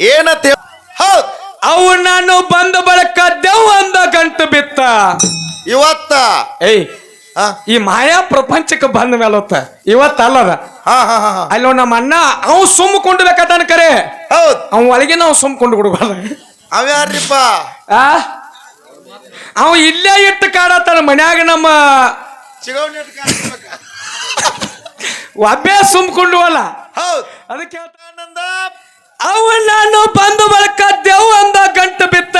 ಏನಂತ ಹೌದ್. ಅವು ನಾನು ಬಂದ ಬಳಕ ದೆವ್ ಅಂದ ಗಂಟು ಬಿತ್ತ. ಇವತ್ತ? ಏಯ್ ಹಾ ಈ ಮಾಯಾ ಪ್ರಪಂಚಕ್ಕೆ ಬಂದ ಮೇಲತ್ತ ಇವತ್ತ ಅಲ್ಲದ. ಹಾ ಹಾ ಹಾ ಹಾ. ಅಲ್ಲಿ ನಮ್ಮ ಅಣ್ಣ ಅವ್ ಸುಮ್ ಕೊಂಡ್ಬೇಕತಾನ ಕರೆ. ಹೌದ್. ಅವ್ ಒಳಗೆ ನಾವು ಸುಮ್ ಕೊಂಡು ಬಿಡ್ಬಾರ್ದ ಅವ್ಯಾರ್ರಿಪ್ಪ ಆ? ಅವ ಇಲ್ಲೇ ಇಟ್ಟು ಕಾಡತ್ತಾನ ಮನ್ಯಾಗ ನಮ್ಮ ಚಿಗವಣಿ ಒಬ್ಬೇ ಸುಮ್ ಅಲ್ಲ ಹೌದ್. ಅದಕ್ಕೆ ಹೇಳ್ತಾ ಆನಂದ ಅವ ನಾನು ಬಂದು ಬಳಕ ದೆವ್ ಅಂದ ಗಂಟು ಬಿತ್ತ.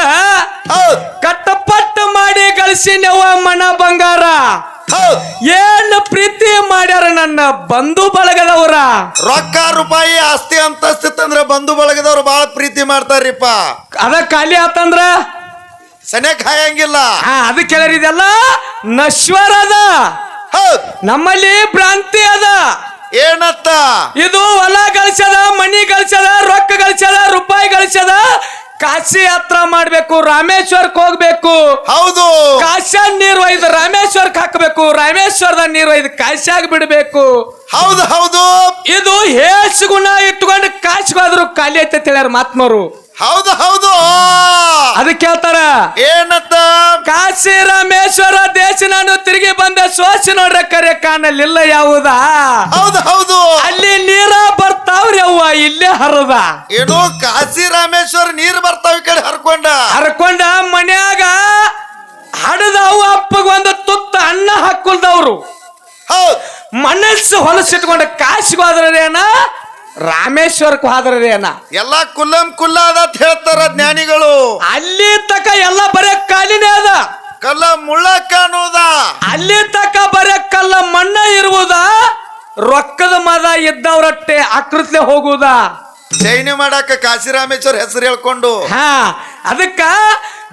ಕಟ್ಟಪಟ್ಟು ಮಾಡಿ ಗಳಿಸಿ ನೆವ ಮನ ಬಂಗಾರ. ಏನ್ ಏನು ಪ್ರೀತಿ ಮಾಡ್ಯಾರ ನನ್ನ ಬಂಧು ಬಳಗದವರ? ರೊಕ್ಕ ರೂಪಾಯಿ ಆಸ್ತಿ ಅಂತಸ್ತಿತ್ತಂದ್ರ ಬಂಧು ಬಳಗದವ್ರು ಬಹಳ ಪ್ರೀತಿ ಮಾಡ್ತಾರ್ರಿಪ್ಪ. ಅದ ಖಾಲಿ ಆತಂದ್ರ? ಸನೆ ಹಾಯಂಗಿಲ್ಲ ಹಾ ಅದು ಹೇಳಿದೆಲ್ಲ ನಶ್ವರ ಅದ. ನಮ್ಮಲ್ಲಿ ಭ್ರಾಂತಿ ಅದ. ಏನತ್ತ? ಇದು ಹೊಲ ಗಳಿಸದ ಮನಿ ಗಳಿಸದ ರೊಕ್ಕ ಗಳಿಸದ ರೂಪಾಯಿ ಗಳಿಸದ ಕಾಶಿ ಹತ್ರ ಮಾಡ್ಬೇಕು ರಾಮೇಶ್ವರಕ್ಕೆ ಹೋಗ್ಬೇಕು. ಹೌದು. ಕಾಶ್ಯ ನೀರು ಒಯ್ದು ರಾಮೇಶ್ವರಕ್ಕೆ ಹಾಕಬೇಕು ರಾಮೇಶ್ವರದ ನೀರು ಒಯ್ದು ಕಾಶ್ಯಾಗ ಬಿಡಬೇಕು. ಹೌದು ಹೌದು. ಇದು ಹೇಸ್ ಗುಣ ಇಟ್ಕೊಂಡು ಕಾಶ್ಗಾದ್ರು ಖಾಲಿ ಐತೆ ಹೇಳ್ಯಾರ ಮಾತ್ಮರು ಹೌದು ಹೌದು. ಅದಕ್ಕೆ ಹೇಳ್ತಾರ ಏನತ್ತ ಕಾಶಿ ರಾಮೇಶ್ವರ ದೇಶ ನಾನು ತಿರುಗಿ ಬಂದ ಸೋಸಿ ನೋಡ್ರ ಕರೆ ಕಾಣಲಿಲ್ಲ ಯಾವುದ? ಹೌದು ಹೌದು. ಅಲ್ಲಿ ನೀರ ಬರ್ತಾವ್ರಿ ಅವ್ವ ಇಲ್ಲೇ ಹರದ. ಏನು ಕಾಶಿ ರಾಮೇಶ್ವರ ನೀರ್ ಬರ್ತಾವ ಈ ಕಡೆ ಹರ್ಕೊಂಡ. ಹರ್ಕೊಂಡ ಮನ್ಯಾಗ ಹಡದ ಅವ್ವ ಅಪ್ಪಗ ಒಂದು ತುತ್ತ ಅನ್ನ ಹಾಕುಲ್ದವ್ರು. ಹೌದು. ಮನಸ್ಸು ಹೊಲಸಿಟ್ಕೊಂಡ ಕಾಶಿಗೆ ರಾಮೇಶ್ವರಕ್ಕೆ ಅಣ್ಣ ಎಲ್ಲ ಕುಲ್ಲಂ ಕುಲ್ಲ ಅದ ಅಂತ ಹೇಳ್ತಾರ ಜ್ಞಾನಿಗಳು. ಅಲ್ಲಿ ತಕ ಎಲ್ಲ ಬರೇ ಕಾಲಿನೇ ಅದ. ಕಲ್ಲ ಮುಳ್ಳ ಕಾಣುವುದ ಅಲ್ಲಿ ತಕ ಬರೇ ಕಲ್ಲ ಮಣ್ಣ ಇರುವುದ? ರೊಕ್ಕದ ಮದ ಇದ್ದವ್ರಟ್ಟೆ ಅಕೃತ್ಯ ಹೋಗುವುದ ಚೈನಿ ಮಾಡಾಕ ಕಾಶಿರಾಮೇಶ್ವರ ಹೆಸರು ಹೇಳ್ಕೊಂಡು. ಹಾ ಅದಕ್ಕ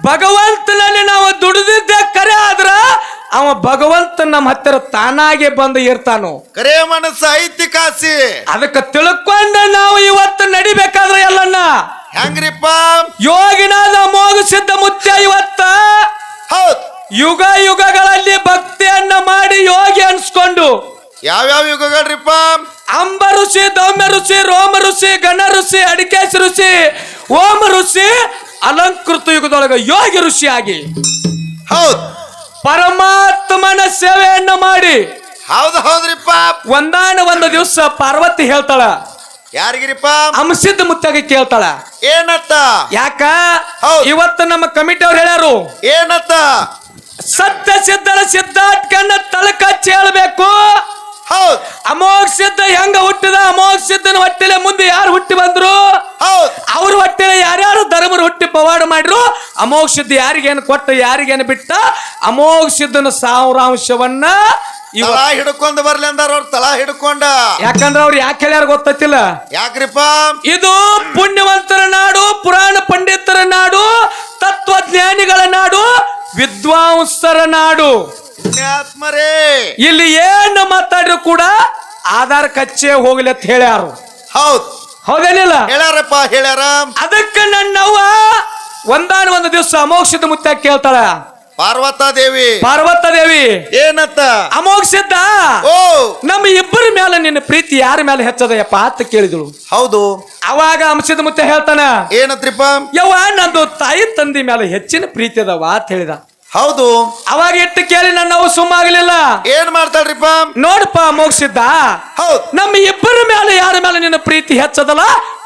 ಭಗವಂತನಲ್ಲಿ ನಾವು ದುಡಿದಿದ್ದೆ ಕರೆ ಆದ್ರ ಅವ ಭಗವಂತ ನಮ್ಮ ಹತ್ತಿರ ತಾನಾಗೆ ಬಂದು ಇರ್ತಾನು. ಕರೆ ಮನಸ್ಸು ಐತಿ ಕಾಸಿ ಅದಕ್ಕೆ ತಿಳ್ಕೊಂಡ ನಾವು ಇವತ್ತು ನಡಿಬೇಕಾದ್ರೆ ಎಲ್ಲನ್ನ? ಹೆಂಗ್ರಿಪ್ಪ ಯೋಗಿನಾದ ಮೋಗ ಸಿದ್ಧ ಮುತ್ಯ ಇವತ್ತ ಹೌದ್. ಯುಗ ಯುಗಗಳಲ್ಲಿ ಭಕ್ತಿಯನ್ನ ಮಾಡಿ ಯೋಗಿ ಅನ್ಸ್ಕೊಂಡು. ಯಾವ್ಯಾವ ಯುಗಗಳ್ರಿಪ್ಪ? ಅಂಬ ಋಷಿ ದೌಮ್ಯ ಋಷಿ ರೋಮ ಋಷಿ ಗಣ ಋಷಿ ಅಡಿಕೇಶ ಋಷಿ ಓಮ ಋಷಿ ಅಲಂಕೃತ ಯುಗದೊಳಗ ಯೋಗಿ ಋಷಿಯಾಗಿ ಹೌದು. ಪರಮಾತ್ಮನ ಸೇವೆಯನ್ನ ಮಾಡಿ. ಹೌದು ಹೌದ್ರಿಪ್ಪ. ಒಂದಾನ ಒಂದು ದಿವಸ ಪಾರ್ವತಿ ಹೇಳ್ತಾಳ. ಯಾರಿಗಿರಿಪ್ಪ? ಅಂಶಿದ್ದ ಮುತ್ತಾಗಿ ಕೇಳ್ತಾಳ. ಏನತ್ತ? ಯಾಕ. ಇವತ್ತು ನಮ್ಮ ಕಮಿಟಿ ಅವ್ರು ಹೇಳ್ಯಾರು. ಏನತ್ತ? ಸತ್ಯ ಸಿದ್ಧರ ಸಿದ್ಧಾರ್ಥಕನ್ನ ತಳಕ ಹೇಳ್ಬೇಕು ಹೌದ್. ಅಮೋಘ ಸಿದ್ಧ ಹೆಂಗ ಹುಟ್ಟಿದ? ಅಮೋಘ ಸಿದ್ಧನ ಹೊಟ್ಟೆಲೆ ಮುಂದೆ ಯಾರು ಹುಟ್ಟಿ ಬಂದ್ರು? ಅವ್ರ ಹೊಟ್ಟೆಲೆ ಯಾರ್ಯಾರು ಧರ್ಮರು ಹುಟ್ಟಿ ಪವಾಡ ಮಾಡಿದ್ರು? ಅಮೋಘ ಸಿದ್ಧ ಯಾರಿಗೇನು ಕೊಟ್ಟ ಯಾರಿಗೇನು ಬಿಟ್ಟ? ಅಮೋಘ ಸಿದ್ಧನ ಸಾರಾಂಶವನ್ನ ಇವ ಹಿಡ್ಕೊಂಡು ಹಿಡ್ಕೊಂಡ್ ಬರ್ಲಿ ಅಂದಾರ ಅವ್ರ ತಲಾ ಹಿಡ್ಕೊಂಡ. ಯಾಕಂದ್ರ ಅವ್ರು ಯಾಕೆ ಹೇಳ್ಯಾರ ಗೊತ್ತಿಲ್ಲ ಯಾಕ್ರಿಪ್ಪ? ಇದು ಪುಣ್ಯವಂತರ ನಾಡು ಪುರಾಣ ಪಂಡಿತರ ನಾಡು ತತ್ವಜ್ಞಾನಿಗಳ ನಾಡು ವಿದ್ವಾಂಸರ ನಾಡು. ಪುಣ್ಯಾತ್ಮರೇ. ಇಲ್ಲಿ ಏನು ಮಾತಾಡ್ರು ಕೂಡ ಆಧಾರ್ ಕಚ್ಚೆ ಹೋಗ್ಲಿ ಅಂತ ಹೇಳ್ಯಾರು. ಹೌದು. ಹೌದೇನಿಲ್ಲ? ಹೇಳ್ಯಾರಪ್ಪ ಹೇಳ್ಯಾರ ಅದಕ್ಕೆ ನನ್ನವ್ವ ಒಂದಾನ ಒಂದು ದಿವಸ ಅಮೋಕ್ಷದ ಮುತ್ತ ಕೇಳ್ತಾಳ. ಪಾರ್ವತಾ ದೇವಿ ಏನತ್ತ? ದೇವಿ ಸಿದ್ಧ. ಓ! ನಮ್ಮ ಇಬ್ಬರ ಮೇಲೆ ನಿನ್ನ ಪ್ರೀತಿ ಯಾರ ಮೇಲೆ ಹೆಚ್ಚದಯಪ್ಪ ಅಂತ ಕೇಳಿದಳು. ಹೌದು. ಅವಾಗ ಅಂಶದ ಮುತ್ತ ಹೇಳ್ತಾನ ಏನತ್ರಿಪ್ಪ? ಯವ್ವ ನಂದು ತಾಯಿ ತಂದಿ ಮೇಲೆ ಹೆಚ್ಚಿನ ಪ್ರೀತಿ ಅದಾವ ಅಂತ ಹೇಳಿದ. ಹೌದು. ಅವಾಗ ಇಟ್ಟು ಕೇಳಿ ನನ್ನ ನನ್ನವು ಸುಮ್ಮಾಗ್ಲಿಲ್ಲ. ಏನ್ ಮಾಡ್ತಾಳ್ರಿಪ್ಪ? ನೋಡಪ್ಪ ಮುಗಿಸಿದ್ದ. ಹೌದ್. ನಮ್ಮ ಇಬ್ಬರ ಮೇಲೆ ಯಾರ ಮೇಲೆ ನಿನ್ನ ಪ್ರೀತಿ ಹೆಚ್ಚದಲ್ಲ?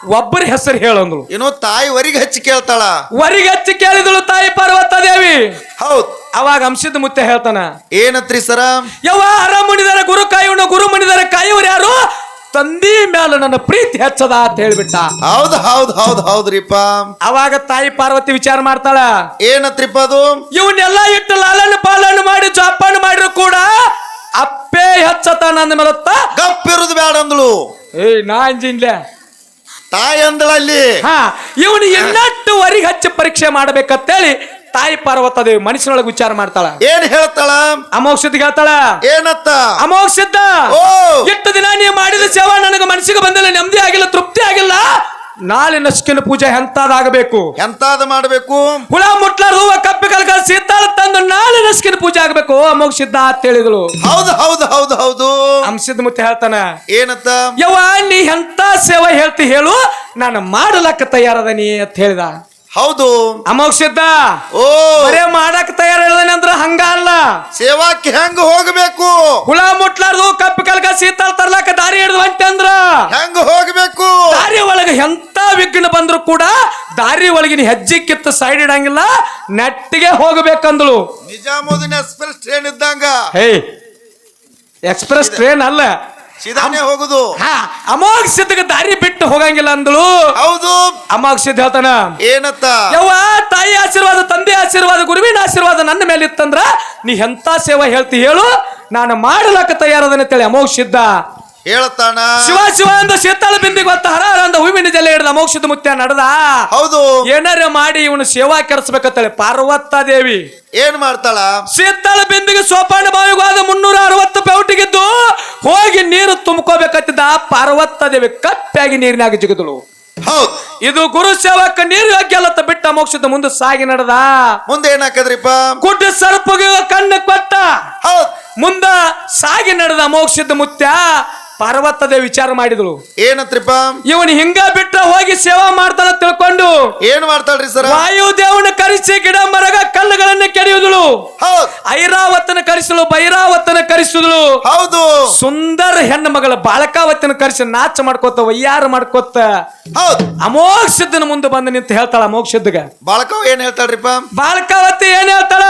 ಒಬ್ಬರ ಹೆಸರು ಹೇಳಂದ್ರು ಏನೋ ತಾಯಿ ವರಿಗೆ ಹಚ್ಚಿ ಕೇಳ್ತಾಳ. ವರಿಗೆ ಹಚ್ಚಿ ಕೇಳಿದಳು ತಾಯಿ ಪಾರ್ವತ ದೇವಿ. ಹೌದ್. ಅವಾಗ ಅಂಶದ ಮುತ್ತೆ ಹೇಳ್ತಾನ ಏನತ್ರಿ ಸರ? ಯಾವ ಹರ ಮುನಿದರ ಗುರು ಕಾಯುವನು ಗುರು ಮುನಿದರ ಕಾಯುವರು ಯಾರು? ತಂದಿ ಮೇಲೆ ನನ್ನ ಪ್ರೀತಿ ಹೆಚ್ಚದ ಅಂತ ಹೇಳ್ಬಿಟ್ಟ. ಹೌದ್ ಹೌದ್ ಹೌದ್ ಹೌದ್ರಿಪ್ಪ ಅವಾಗ ತಾಯಿ ಪಾರ್ವತಿ ವಿಚಾರ ಮಾಡ್ತಾಳ. ಏನತ್ರಿಪ್ಪ ಅದು? ಇವನ್ನೆಲ್ಲ ಇಟ್ಟು ಲಾಲನ ಪಾಲನ ಮಾಡಿ ಜೋಪಾನ ಮಾಡಿದ್ರು ಕೂಡ ಅಪ್ಪೇ ಹೆಚ್ಚತ ನನ್ನ ಮೇಲತ್ತ ಗಪ್ಪಿರುದು ಬೇಡ ಅಂದ್ಳು ಏಯ್ ನಾ ಅಂಜಿನ್ಲೆ. ತಾಯಿ ಅಂದಳಲ್ಲಿ. ಹಾ ಇವನು ಇನ್ನಟ್ಟು ವರಿಗೆ ಹಚ್ಚಿ ಪರೀಕ್ಷೆ ಮಾಡ್ಬೇಕಂತೇಳಿ ತಾಯಿ ಪಾರ್ವತ ದೇವಿ ಮನುಷ್ಯನೊಳಗೆ ವಿಚಾರ ಮಾಡ್ತಾಳ. ಏನ್ ಹೇಳ್ತಾಳ? ಅಮೋಕ್ಷದ ಹೇಳ್ತಾಳ. ಏನತ್ತ? ಅಮೋಕ್ಷದ ಓ! ಎಷ್ಟು ದಿನ ನೀವು ಮಾಡಿದ ಸೇವಾ ನನಗೆ ಮನಸ್ಸಿಗೆ ಬಂದಿಲ್ಲ ನೆಮ್ಮದಿ ಆಗಿಲ್ಲ ತೃಪ್ತಿ ಆಗಿಲ್ಲ. ನಾಳೆ ನಸ್ಕಿನ ಪೂಜೆ ಎಂತಾದಾಗಬೇಕು. ಎಂತಾದ ಮಾಡಬೇಕು? ಹುಳ ಮುಟ್ಲ ಹೂವ ಕಪ್ಪಿ ಕಲ್ಕ ಸೀತಾಳ ತಂದು ನಾಳೆ ನಸ್ಕಿನ ಪೂಜೆ ಆಗಬೇಕು ಅಮೋಘ ಸಿದ್ಧ ಅಂತ ಹೇಳಿದಳು. ಹೌದು ಹೌದು ಹೌದು ಹೌದು. ಅಂಶದ ಮುತ್ತೆ ಹೇಳ್ತಾನ ಏನತ್ತ? ಯವ್ವ ನೀ ಎಂತ ಸೇವೆ ಹೇಳ್ತಿ ಹೇಳು ನಾನು ಮಾಡಲಕ್ಕ ತಯಾರದನಿ ಅಂತ ಹೇಳಿದ. ಹೌದು. ಅಮೋಘ ಸಿದ್ಧ ಓ. ಬರೇ ಮಾಡಕ್ ತಯಾರ ಹೇಳಿದನಿ ಅಂದ್ರ ಹಂಗ ಅಲ್ಲ. ಸೇವಾಕ್ಕೆ ಹೆಂಗ್ ಹೋಗ್ಬೇಕು? ಹುಳ ಮುಟ್ಲಾರ್ದು ಕಪ್ಪಿ ಕಲ್ಕ ಸೀತಾಳ ತರ್ಲಾಕ ದಾರಿ ಹಿಡಿದು ಅಂದ್ರ. ಹೆಂಗ್ ಹೋಗ್ಬೇಕು? ದಾರಿ ಒಳಗೆ ಎಂತ ವಿಘ್ನ ಬಂದ್ರು ಕೂಡ ದಾರಿ ಒಳಗಿನ ಹೆಜ್ಜೆ ಕಿತ್ತು ಸೈಡ್ ಇಡಂಗಿಲ್ಲ ನೆಟ್ಟಿಗೆ ಹೋಗಬೇಕಂದಳು ನಿಜಾಮುದ್ದೀನ್ ಎಕ್ಸ್ಪ್ರೆಸ್ ಟ್ರೈನ್ ಇದ್ದಂಗ. ಹೇ ಎಕ್ಸ್ಪ್ರೆಸ್ ಟ್ರೈನ್ ಅಲ್ಲ. ಸೀದಾನೆ ಹೋಗುದು. ಹಾ ಅಮೋಘ ಸಿದ್ಧಗೆ ದಾರಿ ಬಿಟ್ಟು ಹೋಗಂಗಿಲ್ಲ ಅಂದಳು. ಹೌದು. ಅಮೋಘ ಸಿದ್ಧ ಹೇಳ್ತಾನ ಏನತ್ತ? ಯವ್ವ ತಾಯಿ ಆಶೀರ್ವಾದ ತಂದೆ ಆಶೀರ್ವಾದ ಗುರುವಿನ ಆಶೀರ್ವಾದ ನನ್ನ ಮೇಲೆ ಇತ್ತಂದ್ರ ನೀ ಎಂತ ಸೇವಾ ಹೇಳ್ತಿ ಹೇಳು ನಾನು ಮಾಡಲಕ್ಕ ತಯಾರದನ್ನ ಅಂತೇಳಿ ಅಮೋಘ ಸಿದ್ಧ ಹೇಳತ್ತಾನ ಶಿವ ಶಿವ ಅಂದ ಶೀತಳ ಬಿಂದಿಗೆ ಗೊತ್ತ ಹರ ಅಂದ ಹೂವಿನ ಜಲೆ ಹಿಡ್ದ ಮೋಕ್ಷದ ಮುತ್ಯ ನಡೆದ. ಹೌದು. ಏನಾರ ಮಾಡಿ ಇವನು ಸೇವಾ ಕೆಡಿಸ್ಬೇಕಂತೇಳಿ ಪಾರ್ವತ ದೇವಿ. ಏನ್ ಮಾಡ್ತಾಳ? ಶೀತಳ ಬಿಂದಿಗೆ ಸೋಪಾನ ಬಾವಿಗೆ ಹೋದ ಮುನ್ನೂರ ಅರವತ್ತು ಪೌಟಿಗಿದ್ದು ಹೋಗಿ ನೀರು ತುಂಬ್ಕೋಬೇಕತ್ತಿದ್ದ ಪಾರ್ವತ ದೇವಿ ಕಪ್ಪಾಗಿ ನೀರಿನಾಗ ಜಿಗಿದಳು. ಹೌದು. ಇದು ಗುರು ಸೇವಕ ನೀರು ಯೋಗ್ಯ ಅಲ್ಲತ್ತ ಬಿಟ್ಟ ಮೋಕ್ಷದ ಮುಂದೆ ಸಾಗಿ ನಡೆದ. ಮುಂದೆ ಏನಾಕದ್ರಿಪ್ಪ ಗುಡ್ಡ ಸರ್ಪಗೆ ಕಣ್ಣು ಕೊಟ್ಟ. ಹೌದು. ಮುಂದ ಸಾಗಿ ನಡೆದ ಮೋಕ್ಷದ ಮುತ್ಯ. ಪಾರ್ವತದ ವಿಚಾರ ಮಾಡಿದಳು ಏನತ್ರಿಪ್ಪ? ಇವನು ಹಿಂಗ ಬಿಟ್ಟ ಹೋಗಿ ಸೇವಾ ಮಾಡ್ತಾನ ತಿಳ್ಕೊಂಡು ಏನ್ ಮಾಡ್ತಾಳ್ರಿ ವಾಯು ವಾಯುದೇವನ ಕರೆಸಿ ಗಿಡ ಮರಗ ಕಲ್ಲುಗಳನ್ನ ಕೆರೆಯುದಳು ಐರಾವತನ ಕರೆಸಲು ಭೈರಾವತನ ಕರೆಸಿದಳು. ಹೌದು. ಸುಂದರ ಹೆಣ್ಣು ಮಗಳ ಬಾಳಕಾವತಿನ ಕರೆಸಿ ನಾಚ ಮಾಡ್ಕೋತ ವಯ್ಯಾರ ಮಾಡ್ಕೋತ. ಹೌದು. ಅಮೋಘ ಸಿದ್ಧನ ಮುಂದೆ ಬಂದು ನಿಂತು ಹೇಳ್ತಾಳ ಅಮೋಘ ಸಿದ್ಧಗ ಏನು ಏನ್ ಹೇಳ್ತಾಳ್ರಿಪ್ಪ? ಬಾಳಕಾವತಿ ಏನ್ ಹೇಳ್ತಾಳ?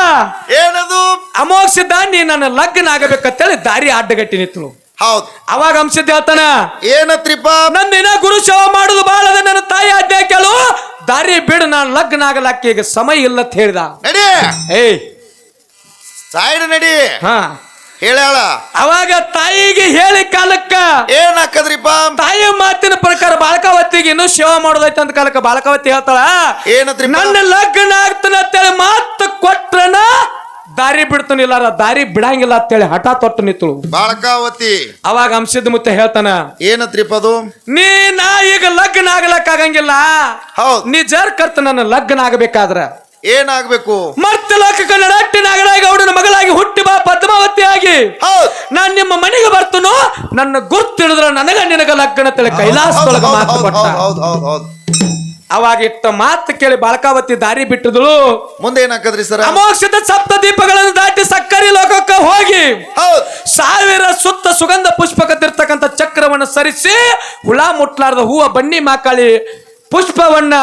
ಏನದು? ಅಮೋಘ ಸಿದ್ಧ ನೀ ನನ್ನ ಲಗ್ನ ಆಗಬೇಕಂತೇಳಿ ದಾರಿ ಅಡ್ಡಗಟ್ಟಿ ನಿಂತಳು. ಹೌದ್. ಅವಾಗ ಅಂಶದ ಹೇಳ್ತಾನ ತ್ರಿಪ ನಂದಿನ ಗುರು ಶವ ಮಾಡುದು ಬಾಳದ ನನ್ನ ತಾಯಿ ಅಡ್ಡ ಕೇಳು. ದಾರಿ ಬಿಡು ನಾನು ಲಗ್ನ ಆಗಲಕ್ಕೆ ಈಗ ಸಮಯ ಇಲ್ಲ ಅಂತ ಹೇಳಿದ. ನಡಿ. ಏಯ್. ಸೈಡ್ ನಡಿ. ಹಾ. ಹೇಳ ಅವಾಗ ತಾಯಿಗೆ ಹೇಳಿ ಕಾಲಕ್ಕ ಏನ್ ಹಾಕದ್ರಿಪ್ಪ ತಾಯಿ ಮಾತಿನ ಪ್ರಕಾರ ಬಾಳಕಾವತಿಗೆ ಇನ್ನು ಸೇವಾ ಮಾಡೋದೈತೆ ಅಂತ ಕಾಲಕ್ಕ ಬಾಳಕಾವತಿ ಹೇಳ್ತಾಳ ಏನತ್ರಿ ನನ್ನ ಲಗ್ನ ಆಗ್ತಾನ ಅಂತೇಳಿ ಮಾತು ಕೊಟ್ರನ ದಾರಿ ಬಿಡ್ತಾನಿಲ್ಲ ದಾರಿ ಬಿಡಂಗಿಲ್ಲ ಅಂತೇಳಿ ಹಠ ತೊಟ್ಟು ನಿಂತಳು. ಬಾಳಕಾವತಿ. ಅವಾಗ ಅಂಶದ ಮುತ್ತೆ ಹೇಳ್ತಾನ ಏನ ತ್ರಿಪದು ನೀ ನಾ ಈಗ ಲಗ್ನ ಆಗ್ಲಕ್ ಆಗಂಗಿಲ್ಲ. ಹೌದ್. ನೀ ಜರ್ ಕರ್ತ ನನ್ನ ಲಗ್ನ ಆಗ್ಬೇಕಾದ್ರ. ಏನಾಗ್ಬೇಕು? ಮತ್ತೆ ಲೋಕ ನಡಟ್ಟಿ ನಾಗರಾಯ ಅವಡನ ಮಗಳಾಗಿ ಹುಟ್ಟಿ ಬಾ ಪದ್ಮಾವತಿಯಾಗಿ. ಹೌದ್. ನಾನ್ ನಿಮ್ಮ ಮನೆಗೆ ಬರ್ತನು ನನ್ನ ಗುರ್ತಿಳಿದ್ರ ನನಗ ನಿನಗ ಲಗ್ನ ತಿಳಿ ಕೈಲಾಸದೊಳಗ ಮಾತು ಹೌದು ಹೌದು ಹೌದ್, ಹೌದ್. ಅವಾಗ ಇಟ್ಟ ಮಾತು ಕೇಳಿ ಬಾಳಕಾವತಿ ದಾರಿ ಬಿಟ್ಟಿದಳು. ಮುಂದೆ ಏನ್ ಸರ್? ಅಮೋಕ್ಷದ ಸಪ್ತ ದೀಪಗಳನ್ನು ದಾಟಿ ಸಕ್ಕರೆ ಲೋಕಕ್ಕೆ ಹೋಗಿ ಸಾವಿರ ಸುತ್ತ ಸುಗಂಧ ಪುಷ್ಪಕದಿರ್ತಕ್ಕಂಥ ಚಕ್ರವನ್ನು ಸರಿಸಿ ಹುಳ ಮುಟ್ಲಾರ್ದ ಹೂವ ಬನ್ನಿ ಮಾಕಾಳಿ ಪುಷ್ಪವನ್ನ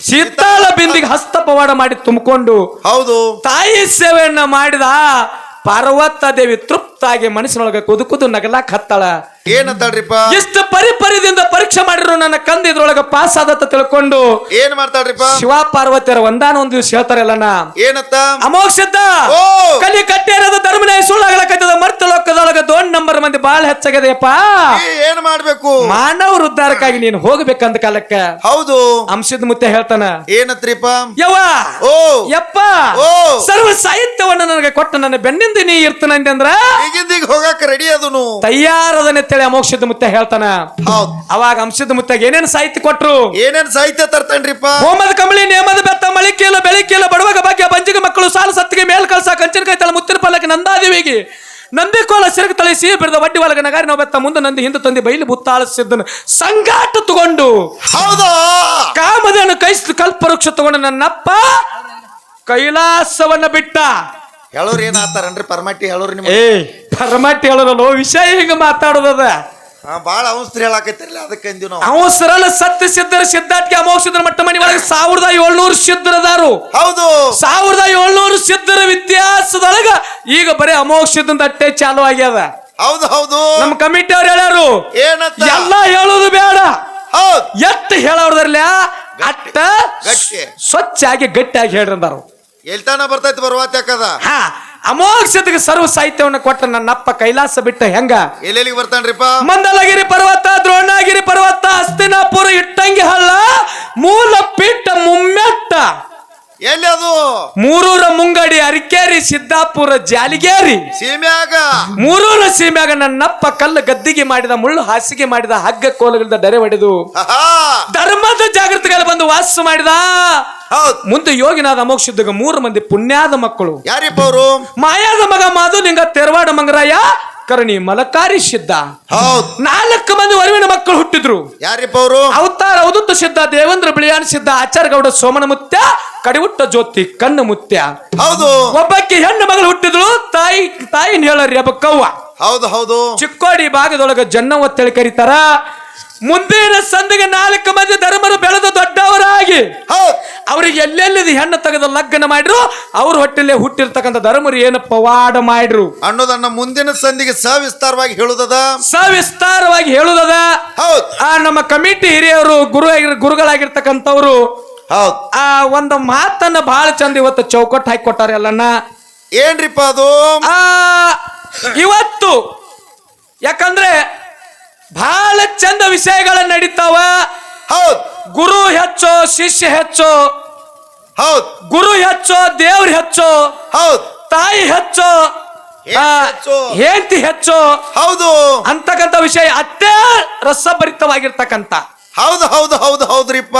ಶೀತಾಳ ಬಿಂದಿಗೆ ಹಸ್ತಪವಾಡ ಮಾಡಿ ತುಂಬಿಕೊಂಡು ಹೌದು. ತಾಯಿ ಸೇವೆಯನ್ನ ಮಾಡಿದ ಪಾರ್ವತ ದೇವಿ ತೃಪ್ತಾಗಿ ಮನಸ್ಸಿನೊಳಗೆ ಕುದುಕುದು ಕುದು ನಗಲಾಕ್ ಹತ್ತಾಳ. ಏನಂತಾಳ್ರಿಪ್ಪ? ಇಷ್ಟ ಪರಿಪರಿದಿಂದ ಪರೀಕ್ಷೆ ಮಾಡಿರೋ ನನ್ನ ಕಂದ ಇದ್ರೊಳಗ ಪಾಸ್ ಆದತ್ತ ತಿಳ್ಕೊಂಡು ಏನ್ ಮಾಡ್ತಾಳ್ರಿಪ್ಪ? ಶಿವ ಪಾರ್ವತಿಯರ ಒಂದಾನ ಒಂದ್ ದಿವಸ ಹೇಳ್ತಾರಲ್ಲಣ್ಣ. ಏನತ್ತ? ಅಮೋಕ್ಷದ ಕಲಿ ಕಟ್ಟೇರದ ಧರ್ಮನೇ ಸುಳ್ಳಾಗಲಕತ್ತದ ಮರ್ತ ಲೋಕದೊಳಗ ದೊಡ್ಡ ನಂಬರ್ ಮಂದಿ ಬಾಳ ಹೆಚ್ಚಾಗದೆಯಪ್ಪ ಏನ್ ಮಾಡ್ಬೇಕು? ಮಾನವ ಉದ್ಧಾರಕ್ಕಾಗಿ ನೀನು ಹೋಗ್ಬೇಕಂದ ಕಾಲಕ್ಕ ಹೌದು. ಅಂಶದ ಮುತ್ತೆ ಹೇಳ್ತಾನ. ಏನತ್ರಿಪ್ಪ? ಯವ್ವ! ಓ! ಯಪ್ಪ! ಓ! ಸರ್ವ ಸಾಹಿತ್ಯವನ್ನ ನನಗೆ ಕೊಟ್ಟ ನನ್ನ ಬೆನ್ನಿಂದ ನೀ ಇರ್ತನಂತಂದ್ರ ಅಂದ್ರ? ಹೋಗಾಕ ರೆಡಿ ಅದನು. ತಯಾರದನೆತ್ತೇಳಿ ಅಮೋಕ್ಷದ ಮುತ್ತೆ ಹೇಳ್ತಾನ. ಹೌದ್. ಅವಾಗ ಅಂಶದ ಮುತ್ತಾಗ ಏನೇನು ಸಾಹಿತ್ಯ ಕೊಟ್ರು? ಏನೇನ್ ಸಾಹಿತ್ಯ ತರ್ತಾನ್ರಿಪ್ಪ? ಹೋಮದ ಕಂಬಳಿ ನೇಮದ ಬೆತ್ತ ಮಳಿಕೆಲ್ಲ ಬೆಳಿಕೆಲ್ಲ ಬಡವಾಗ ಭಾಗ್ಯ ಬಂಜಿಗೆ ಮಕ್ಕಳು ಸಾಲು ಸತ್ತಿಗೆ ಮೇಲ್ ಕಳ್ಸ ಕಂಚಿನ ಕೈ ತಳ ಮುತ್ತಿನ ಪಲ್ಲಕ್ಕೆ ನಂದಾದೇವಿಗೆ. ನಂದಿ ಕೋಲ ಸಿರಗ ತಳಿ ಸಿಹಿ ಬಿಡದ ವಡ್ಡಿ ಒಳಗ ನಗಾರಿ ನಾವು ಬೆತ್ತ ಮುಂದೆ ನಂದಿ ಹಿಂದೆ ತಂದಿ ಬೈಲಿ ಬುತ್ತಾಳಿಸಿದ್ದನು ಸಂಗಾಟ ತಗೊಂಡು. ಹೌದಾ? ಕಾಮದನ್ನು ಕೈ ಕಲ್ಪವೃಕ್ಷ ತಗೊಂಡು ನನ್ನಪ್ಪ ಕೈಲಾಸವನ್ನ ಬಿಟ್ಟ. ಹೇಳೋರ್ ಏನ್ ಆತಾರನ್ರಿ? ಪರಮಾಟಿ ಹೇಳೋರು ನಿಮ್ಗೆ? ಏ ಪರಮಾಟಿ ಹೇಳೋರಲ್ಲ ವಿಷಯ ಹಿಂಗ ಮಾತಾಡೋದದ ಬಾಳ ಅವಸ್ತ್ರಿ ಹೇಳಾಕೈತಿರ್ಲಿ ಅದಕ್ಕೆ ಅಂದಿವಿ ನಾವು. ಅವಸರಲ್ಲ ಸತ್ಯ ಸಿದ್ಧರ ಸಿದ್ಧಾರ್ಥಿ ಅಮೋಸಿದ್ರ ಮಟ್ಟ ಮನೆ ಒಳಗೆ ಸಾವಿರದ ಏಳ್ನೂರು ಸಿದ್ಧರದಾರು. ಹೌದು. ಸಾವಿರದ ಏಳ್ನೂರು ಸಿದ್ಧರ ವ್ಯತ್ಯಾಸದೊಳಗ ಈಗ ಬರೀ ಸಿದ್ಧನ ಅಟ್ಟೆ ಚಾಲು ಆಗ್ಯದ. ಹೌದು ಹೌದು. ನಮ್ಮ ಕಮಿಟಿ ಅವ್ರು ಹೇಳ್ಯಾರು ಎಲ್ಲ ಹೇಳೋದು ಬೇಡ. ಹೌದು. ಎತ್ತ ಹೇಳೋದ್ರಲ್ಲ ಅಟ್ಟ ಗಟ್ಟಿ. ಸ್ವಚ್ಛಾಗಿ ಗಟ್ಟಿಯಾಗಿ ಹೇಳ್ರಂದಾರು ಎಲ್ತಾನ ಬರ್ತೈತಿ ಬರುವಾತ್ಯಾಕದ ಹಾ ಅಮೋಕ್ಷತೆಗೆ ಸರ್ವ ಸಾಹಿತ್ಯವನ್ನು ಕೊಟ್ಟ ನನ್ನಪ್ಪ ಕೈಲಾಸ ಬಿಟ್ಟ ಹೆಂಗ? ಎಲ್ಲೆಲ್ಲಿಗೆ ಬರ್ತಾನ್ರಿಪ್ಪ? ಮಂದಲಗಿರಿ ಪರ್ವತ ದ್ರೋಣಗಿರಿ ಪರ್ವತ ಹಸ್ತಿನಾಪುರ ಇಟ್ಟಂಗಿ ಹಳ್ಳ ಮೂಲ ಪಿಟ್ಟ ಮುಮ್ಮೆಟ್ಟ. ಎಲ್ಲಿ ಅದು? ಮೂರೂರ ಮುಂಗಡಿ ಅರಿಕೇರಿ ಸಿದ್ದಾಪುರ ಜಾಲಿಗೇರಿ. ಸೀಮ್ಯಾಗ? ಮೂರೂರ ಸೀಮ್ಯಾಗ ನನ್ನಪ್ಪ ಕಲ್ಲು ಗದ್ದಿಗೆ ಮಾಡಿದ ಮುಳ್ಳು ಹಾಸಿಗೆ ಮಾಡಿದ ಹಗ್ಗ ಕೋಲಗಳಿಂದ ಡರೆ ಹೊಡೆದು. ಧರ್ಮದ ಜಾಗೃತಿಗಳು ಬಂದು ವಾಸ ಮಾಡಿದ. ಮುಂದೆ ಯೋಗಿನಾದ ಮೋಕ್ಷದಾಗ ಮೂರು ಮಂದಿ ಪುಣ್ಯಾದ ಮಕ್ಕಳು. ಯಾರಿಪ್ಪ ಅವರು? ಮಾಯಾದ ಮಗ ಮಾಧುಲಿಂಗ ತೆರವಾಡ ಮಂಗರಾಯ ಕರ್ಣಿ ಮಲಕಾರಿ ಸಿದ್ಧ. ಹೌದ್. ನಾಲ್ಕು ಮಂದಿ ವರವಿನ ಮಕ್ಕಳು ಹುಟ್ಟಿದ್ರು. ಯಾರಿಪ್ಪ ಅವರು? ಅವತಾರ ಅವಧೂತ ಸಿದ್ಧ ದೇವೇಂದ್ರ ಬಿಳಿಯಾನ್ ಸಿದ್ಧ ಆಚಾರ್ಗೌಡ ಸೋಮನ ಮುತ್ಯ ಕಡಿವುಟ್ಟ ಜ್ಯೋತಿ ಕಣ್ಣು ಮುತ್ಯ. ಹೌದು. ಒಬ್ಬಕ್ಕೆ ಹೆಣ್ಣು ಮಗಳು ಹುಟ್ಟಿದ್ರು ತಾಯಿ ತಾಯಿನ ಹೇಳರಿ ಕವ್ವ ಹೌದು ಹೌದು. ಚಿಕ್ಕೋಡಿ ಭಾಗದೊಳಗ ಜನ್ನವ್ವ ತಿಳಿ ಕರೀತಾರ. ಮುಂದಿನ ಸಂದಿಗೆ ನಾಲ್ಕು ಮಂದಿ ಧರ್ಮರು ಬೆಳೆದು ದೊಡ್ಡವರಾಗಿ. ಅವ್ರಿಗೆ ಎಲ್ಲೆಲ್ಲಿ ಹೆಣ್ಣು ತೆಗೆದ ಲಗ್ನ ಮಾಡಿದ್ರು ಅವ್ರ ಹೊಟ್ಟೆಲ್ಲೇ ಹುಟ್ಟಿರ್ತಕ್ಕಂಥ ಧರ್ಮರು ಏನು ಪವಾಡ ಮಾಡಿದ್ರು. ಅನ್ನೋದನ್ನ ಮುಂದಿನ ಸಂದಿಗೆ ಸವಿಸ್ತಾರವಾಗಿ ಹೇಳುದದ? ಸವಿಸ್ತಾರವಾಗಿ ಹೇಳುದದ? ಹೌದ್. ಆ ನಮ್ಮ ಕಮಿಟಿ ಹಿರಿಯವರು ಗುರು ಆಗಿರ್- ಗುರುಗಳಾಗಿರ್ತಕ್ಕಂಥವ್ರು ಹೌದ್. ಆ ಒಂದು ಮಾತನ್ನ ಬಹಳ ಚಂದ ಇವತ್ತು ಚೌಕಟ್ಟು ಹಾಕಿ ಕೊಟ್ಟಾರೆ ಎಲ್ಲನ್ನ. ಏನ್ರಿಪ್ಪ ಅದು? ಇವತ್ತು ಯಾಕಂದ್ರೆ ಬಹಳ ಚಂದ ವಿಷಯಗಳ ನಡೀತಾವ. ಹೌದು. ಗುರು ಹೆಚ್ಚೋ ಶಿಷ್ಯ ಹೆಚ್ಚೋ. ಹೌದು. ಗುರು ಹೆಚ್ಚೋ ದೇವ್ರ ಹೆಚ್ಚೋ. ಹೌದು. ತಾಯಿ ಹೆಚ್ಚೋ. ಹೆಂಡತಿ ಹೆಚ್ಚು. ಹೌದು. ಅಂತಕ್ಕಂಥ ವಿಷಯ ಅತ್ಯ ರಸಭರಿತವಾಗಿರ್ತಕ್ಕಂಥ. ಹೌದು ಹೌದು ಹೌದು ಹೌದ್ರಿಪ್ಪ.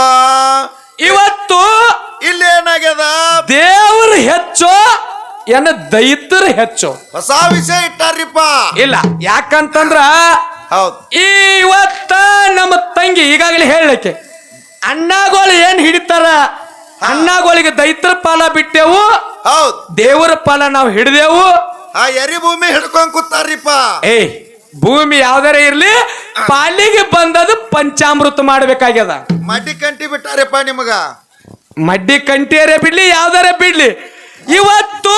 ಇವತ್ತು ಇಲ್ಲಿ ಏನಾಗ್ಯದ ದೇವ್ರ ಹೆಚ್ಚೋ ಏನ ದೈತ್ರ ಹೆಚ್ಚು. ಹೊಸ ವಿಷಯ ಇಟ್ಟಾರ್ರಿಪ್ಪ. ಇಲ್ಲ ಯಾಕಂತಂದ್ರ ಹೌದ್. ಇವತ್ತ ನಮ್ಮ ತಂಗಿ ಈಗಾಗಲೇ ಹೇಳಕ್ಕೆ ಅಣ್ಣಗಳು ಏನ್ ಹಿಡಿತಾರ? ಅಣ್ಣಗಳಿಗೆ ದೈತ್ರ ಪಾಲ ಬಿಟ್ಟೆವು ಹೌದು. ದೇವರ ಪಾಲ ನಾವು ಹಿಡಿದೆವು. ಆ ಎರಿ ಭೂಮಿ ಹಿಡ್ಕೊಂಡ್ ಕೂತಾರ್ರಿಪ್ಪ ಏ ಭೂಮಿ ಯಾವ್ದಾರ ಇರ್ಲಿ ಪಾಲಿಗೆ ಬಂದದು ಪಂಚಾಮೃತ ಮಾಡ್ಬೇಕಾಗ್ಯದ. ಮಡ್ಡಿ ಕಂಟಿ ಬಿಟ್ಟಾರಪ್ಪ ನಿಮಗ. ಮಡ್ಡಿ ಕಂಟಿಯರೇ ಬಿಡ್ಲಿ ಯಾವ್ದಾರ ಬಿಡ್ಲಿ. ಇವತ್ತು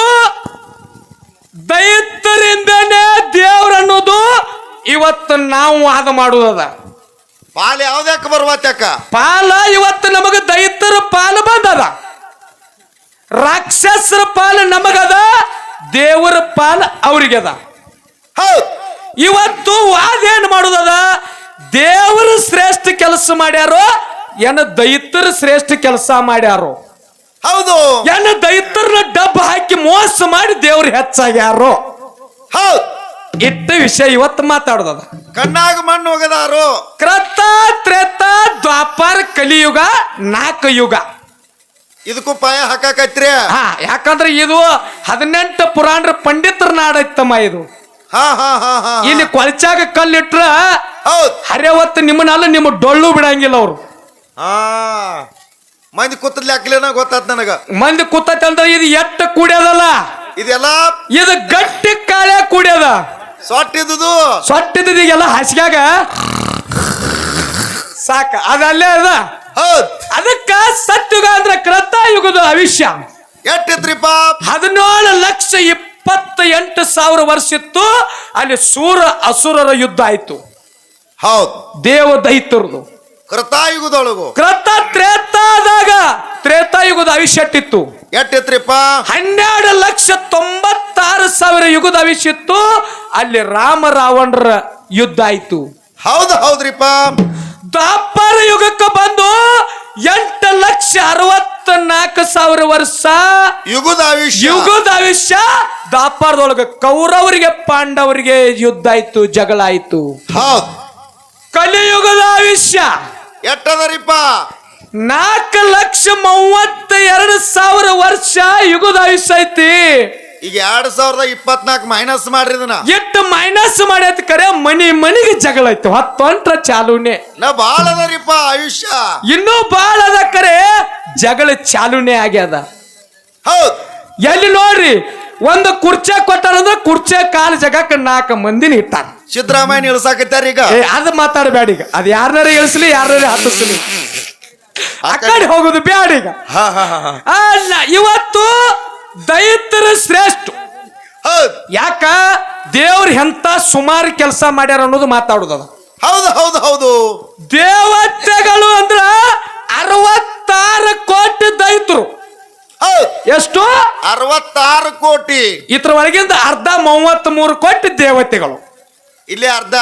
ದೈತರಿಂದನೇ ದೇವ್ರ ಅನ್ನೋದು ಇವತ್ತು ನಾವು ವಾದ ಮಾಡುವುದದ. ಪಾಲ್ ಯಾವ್ದ್ಯಾಕ ಬರ್ವಾತ್ಯಾಕ? ಪಾಲ ಇವತ್ತು ನಮಗ ದೈತರ ಪಾಲು ಬಂದದ. ರಾಕ್ಷಸರ ಪಾಲು ನಮಗದ ದೇವರ ಪಾಲು ಅವರಿಗದ. ಹೌದ್. ಇವತ್ತು ವಾದ ಏನು ಮಾಡುದದ? ದೇವರು ಶ್ರೇಷ್ಠ ಕೆಲಸ ಮಾಡ್ಯಾರು ಏನ ದೈತರ ಶ್ರೇಷ್ಠ ಕೆಲಸ ಮಾಡ್ಯಾರು. ಹೌದು. ಏನ ದೈತರನ್ನ ಡಬ್ ಹಾಕಿ ಮೋಸ ಮಾಡಿ ದೇವ್ರು ಹೆಚ್ಚಾಗ್ಯಾರೋ. ಹೌದ್. ಇಟ್ಟ ವಿಷಯ ಇವತ್ತು ಮಾತಾಡೋದದ. ಕಣ್ಣಾಗ ಮಣ್ಣು ಹೋಗದಾರು ಕ್ರತ ತ್ರೇತ ದ್ವಾಪರ್ ಕಲಿಯುಗ ನಾಲ್ಕು ಯುಗ. ಇದಕ್ಕೂ ಪಾಯ ಹಾಕಾಕೈತ್ರಿ. ಹಾ ಯಾಕಂದ್ರೆ ಇದು ಹದಿನೆಂಟು ಪುರಾಣರ ಪಂಡಿತರ ನಾಡೈತಮ್ಮ ಇದು. ಹಾ ಹಾ ಹಾ ಹಾ. ಇಲ್ಲಿ ಕೊಳಚಾಗ ಕಲ್ಲಿಟ್ರ ಹೌದ್. ಹರೆ ಹೊತ್ತು ನಿಮ್ಮನ್ನಲ್ಲ ನಿಮ್ಮ ಡೊಳ್ಳು ಬಿಡಂಗಿಲ್ಲ ಅವರು. ಹಾ ಮಂದಿ ಕೂತದ್ಲಿ ಹಾಕ್ಲೇನ ಗೊತ್ತಾತ್ ನನಗ. ಮಂದಿ ಕೂತೈತೆ ಅಂದ್ರೆ ಇದು ಎಟ್ಟ ಕೂಡ್ಯದಲ್ಲ? ಇದೆಲ್ಲ ಇದು ಗಟ್ಟಿ ಕಾಳೆ ಕೂಡ್ಯದ. ಸೊಟ್ಟಿದ್ದು ಸೊಟ್ಟಿದ್ದೀಗೆಲ್ಲ ಹಾಸಿಗ್ಯಾಗ. ಸಾಕ ಅದಲ್ಲೇ ಅದ. ಹೌದ್. ಅದಕ್ಕ ಸತ್ಯುಗ ಅಂದ್ರೆ ಕ್ರತ ಯುಗದ ಅವಿಷ್ಯ ಎಷ್ಟಿತ್ರಿಪ್ಪ? ಹದಿನೇಳು ಲಕ್ಷ ಇಪ್ಪತ್ತ ಎಂಟು ಸಾವಿರ ವರ್ಷ ಇತ್ತು ಅಲ್ಲಿ ಸೂರ ಅಸುರರ ಯುದ್ಧ ಆಯ್ತು. ಹೌದು. ದೇವ ದೈತರದು ಕೃತಾಯುಗದೊಳಗು ಕ್ರತ ತ್ರೇತಾದಾಗ ತ್ರೇತಾಯುಗದ ಅವಿಷ್ಯಟ್ಟಿತ್ತು ಎಷ್ಟಿತ್ರಿಪ್ಪ ಹನ್ನೆರಡು ಲಕ್ಷ ತೊಂಬತ್ತಾರು ಸಾವಿರ ಯುಗದ ಅವಿಷಿತ್ತು ಇತ್ತು ಅಲ್ಲಿ ರಾಮ ರಾವಣರ ಯುದ್ಧ ಆಯ್ತು. ಹೌದು ಹೌದ್ರಿಪ್ಪ. ದಾಪರ ಯುಗಕ್ಕೆ ಬಂದು ಎಂಟು ಲಕ್ಷ ಅರವತ್ತ ನಾಲ್ಕು ಸಾವಿರ ವರ್ಷ ಯುಗದ ಆಯುಷ್ಯ ಯುಗದ ಆಯುಷ್ಯ ದಾಪಾರದೊಳಗ ಕೌರವರಿಗೆ ಪಾಂಡವರಿಗೆ ಯುದ್ಧ ಆಯ್ತು ಜಗಳ ಆಯ್ತು. ಹೌದು. ಕಲಿಯುಗದ ಆಯುಷ್ಯ ಎಟ್ಟದರಿಪ್ಪ? ನಾಲ್ಕು ಲಕ್ಷ ಮೂವತ್ತ ಎರಡು ಸಾವಿರ ವರ್ಷ ಯುಗದ ಆಯುಷ್ ಐತಿ. ಈಗ ಎರಡ್ ಸಾವಿರದ ಇಪ್ಪತ್ನಾಲ್ಕು ಮೈನಸ್ ಮಾಡ್ರಿ ಇದನ್ನ. ಎಷ್ಟು ಮೈನಸ್ ಮಾಡೈತಿ ಕರೆ ಮನಿ ಮನಿಗೆ ಜಗಳ ಐತಿ ಹತ್ತೊಂಟ್ರ ಚಾಲುನೆ. ನಾ ಬಾಳ ಅದರಿಪ್ಪ ಆಯುಷ್ಯ. ಇನ್ನೂ ಬಾಳ ಅದ ಕರೆ ಜಗಳ ಚಾಲುನೆ ಆಗ್ಯದ. ಹೌದ್. ಎಲ್ಲಿ ನೋಡ್ರಿ ಒಂದು ಕುರ್ಚೆ ಕೊಟ್ಟಾರಂದ್ರೆ ಕುರ್ಚೆ ಕಾಲು ಜಗಕ್ಕೆ ನಾಲ್ಕು ಮಂದಿನ ಇಟ್ಟಾರ. ಸಿದ್ದರಾಮಯ್ಯ ಇಳಿಸಾಕತ್ತಾರ ಈಗ. ಏ ಅದ್ ಮಾತಾಡಬೇಡ ಈಗ. ಅದ್ ಯಾರನ್ನಾರ ಇಳಿಸ್ಲಿ ಯಾರನ್ನಾರ ಹತ್ತಿಸ್ಲಿ. ಆ ಕಡೆ ಹೋಗುದು ಬ್ಯಾಡ ಈಗ. ಹಾ ಹಾ ಹಾ ಹಾ. ಅಲ್ಲ ಇವತ್ತು ದೈತರ ಶ್ರೇಷ್ಠ. ಹೌದು. ಯಾಕ? ದೇವ್ರ ಎಂತ ಸುಮಾರು ಕೆಲಸ ಮಾಡ್ಯಾರ ಅನ್ನೋದು ಮಾತಾಡುದದ ಹೌದು ಹೌದು ಹೌದು. ದೇವತೆಗಳು ಅಂದ್ರ ಅರವತ್ತಾರು ಕೋಟಿ ದೈತರು. ಹೌದು. ಎಷ್ಟು? ಅರವತ್ತಾರು ಕೋಟಿ. ಇದ್ರ ಒಳಗಿಂದ ಅರ್ಧ ಮೂವತ್ತ್ ಮೂರು ಕೋಟಿ ದೇವತೆಗಳು. ಇಲ್ಲಿ ಅರ್ಧ.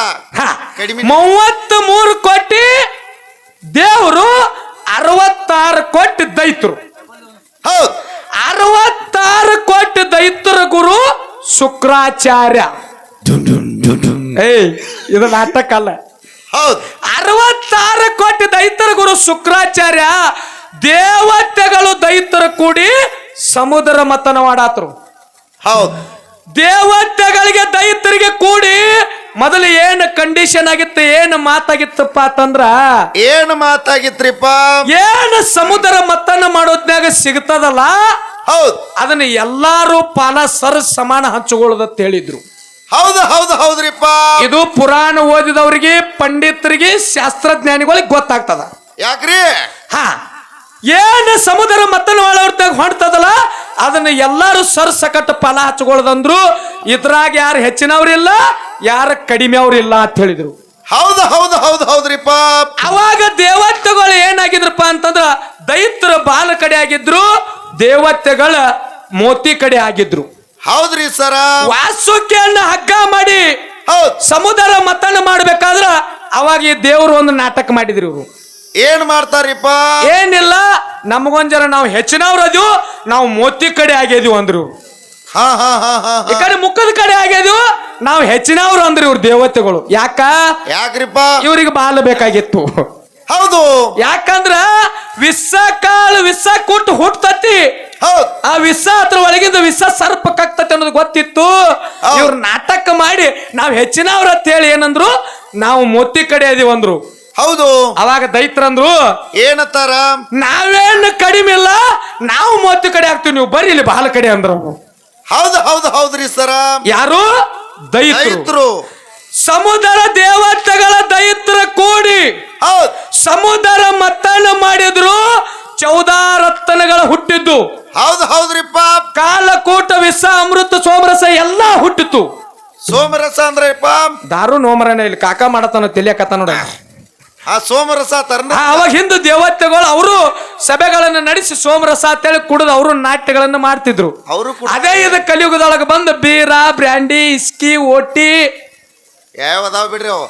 ಕಡಿಮೆ. ಮೂವತ್ತ್ ಮೂರು ಕೋಟಿ ದೇವರು ಅರವತ್ತಾರು ಕೋಟಿ ದೈತರು. ಹೌದು. ಅರವತ್ತಾರು ಕೋಟಿ ಗುರು ಶುಕ್ರಾಚಾರ್ಯ. ಏಯ್ ಇದು ನಾಟಕ ಅಲ್ಲ. ಹೌದು. ಅರವತ್ತಾರು ಕೋಟಿ ದೈತರ ಗುರು ಶುಕ್ರಾಚಾರ್ಯ ದೇವತೆಗಳು ದೈತರ ಕೂಡಿ ಸಮುದ್ರ ಮತನ ಮಾಡಾತರು. ಹೌದು. ದೇವತೆಗಳಿಗೆ ದೈತರಿಗೆ ಕೂಡಿ ಮೊದಲು ಏನು ಕಂಡೀಷನ್ ಆಗಿತ್ತು ಏನು ಮಾತಾಗಿತ್ತಪ್ಪ ಅಂತಂದ್ರ ಏನ್ ಮಾತಾಗಿತ್ರಿಪ್ಪ? ಏನು ಸಮುದ್ರ ಮತ್ತನ ಮಾಡೋದ್ನಾಗ ಸಿಗ್ತದಲ್ಲ? ಹೌದ್. ಅದನ್ನ ಎಲ್ಲಾರು ಪಾಲ ಸರ್ ಸಮಾನ ಹಂಚಿಕೊಳ್ಳೋದತ್ ಹೇಳಿದ್ರು. ಹೌದು ಹೌದು ಹೌದ್ರಿಪ್ಪ. ಇದು ಪುರಾಣ ಓದಿದವರಿಗೆ ಪಂಡಿತರಿಗೆ ಶಾಸ್ತ್ರಜ್ಞಾನಿಗಳಿಗೆ ಗೊತ್ತಾಗ್ತದ. ಯಾಕ್ರಿ? ಹಾ. ಏನು ಸಮುದ್ರ ಮತನ ಒಳವರ್ತಾಗ ಹೊಂಟದಲ್ಲ ಅದನ್ನ ಎಲ್ಲಾರು ಸರ್ ಸಕಟ್ ಫಲ ಹಚ್ಕೊಳ್ದಂದ್ರು ಇದ್ರಾಗ ಯಾರು ಹೆಚ್ಚಿನವ್ರಿಲ್ಲ ಯಾರ ಕಡಿಮೆ ಅವ್ರಿಲ್ಲ ಅಂತ ಹೇಳಿದ್ರು. ಹೌದು ಹೌದು ಹೌದು ಹೌದ್ರಿಪ್ಪ ಅವಾಗ ದೇವತೆಗಳು ಏನಾಗಿದ್ರಪ್ಪ ಅಂತಂದ್ರ ದೈತ್ರ ಬಾಲ ಕಡೆ ಆಗಿದ್ರು ದೇವತೆಗಳ ಮೋತಿ ಕಡೆ ಆಗಿದ್ರು. ಹೌದ್ರಿ ಸರ. ವಾಸುಕಿಯನ್ನ ಹಗ್ಗ ಮಾಡಿ ಹೌದು. ಸಮುದ್ರ ಮತನ ಮಾಡ್ಬೇಕಾದ್ರ ಅವಾಗ ಈ ದೇವರು ಒಂದು ನಾಟಕ ಮಾಡಿದ್ರು ಇವರು. ಏನ್ ಮಾಡ್ತಾರಿಪ್ಪ? ಏನಿಲ್ಲ ನಮಗೊಂದ್ ನಾವು ಹೆಚ್ಚಿನವ್ರು ನಾವು ಮೋತಿ ಕಡೆ ಆಗ್ಯದ್ವಿ ಅಂದ್ರು. ಹಾ ಹಾ ಹಾ ಹಾ ಈ ಹಾ. ಕಡೆ ಮುಖದ ಕಡೆ ಆಗ್ಯದು ನಾವು ಹೆಚ್ಚಿನವ್ರು ಅಂದ್ರೆ ಇವ್ರ ದೇವತೆಗಳು. ಯಾಕ? ಯಾಕ್ರಿಪ್ಪ? ಇವ್ರಿಗೆ ಬಾಲ ಬೇಕಾಗಿತ್ತು. ಹೌದು. ಯಾಕಂದ್ರ ವಿಸ್ಸ ಕಾಳು ವಿಸ್ಸ ಕೊಟ್ಟು ಹುಟ್ಟತತಿ ಹೌದ್. ಆ ವಿಷ ಅದ್ರ ಒಳಗಿಂದ ವಿಷ ಸರ್ಪ ಕಕ್ತತಿ ಅನ್ನೋದು ಗೊತ್ತಿತ್ತು. ಇವ್ರ ನಾಟಕ ಮಾಡಿ ನಾವ್ ಹೆಚ್ಚಿನವ್ರ ಅಂತ ಹೇಳಿ ಏನಂದ್ರು ನಾವು ಮೋತಿ ಕಡೆ ಅದೀವಿ ಅಂದ್ರು. ಹೌದು. ಅವಾಗ ದೈತ್ರಂದ್ರು ಏನತ್ತಾರ? ನಾವೇನು ಕಡಿಮೆ ಇಲ್ಲ ನಾವು ಮೂವತ್ತು ಕಡೆ ಆಗ್ತೀವಿ ನೀವು ಬರ್ರಿ ಇಲ್ಲಿ ಬಹಳ ಕಡೆ ಅಂದ್ರು. ಹೌದು ಹೌದು ಹೌದ್ರಿ ಸರ. ಯಾರು? ದೈತ್ರು. ಸಮುದ್ರ ದೇವತೆಗಳ ದೈತ್ರ ಕೂಡಿ ಹೌದು. ಸಮುದ್ರ ಮತನ ಮಾಡಿದ್ರು ಚೌದಾ ರತ್ನಗಳ ಹುಟ್ಟಿದ್ದು. ಹೌದು ಹೌದ್ರಿಪ್ಪ. ಕಾಲಕೂಟ ವಿಸ ಅಮೃತ ಸೋಮರಸ ಎಲ್ಲಾ ಹುಟ್ಟಿತು. ಸೋಮರಸ ಅಂದ್ರಪ್ಪ. ದಾರು ನೋಮರನ ಇಲ್ಲಿ ಕಾಕ ಮಾಡತಾನ ತಿಳಿಯಕತ್ತ ನೋಡ. ಆ ಸೋಮರಸ ತರ್ನ ಅವಾಗ ಹಿಂದೂ ದೇವತೆಗಳು ಅವರು ಸಭೆಗಳನ್ನು ನಡೆಸಿ ಸೋಮರಸ ಅಂತೇಳಿ ಕುಡಿದು ಅವರು ನಾಟ್ಯಗಳನ್ನು ಮಾಡ್ತಿದ್ರು. ಅವರು ಅದೇ ಇದು ಕಲಿಯುಗದೊಳಗೆ ಬಂದು ಬೀರ ಬ್ರ್ಯಾಂಡಿ ಇಸ್ಕಿ ಓಟಿ. ಯಾವ್ದಾವ್ ಬಿಡ್ರಿ ಅವು?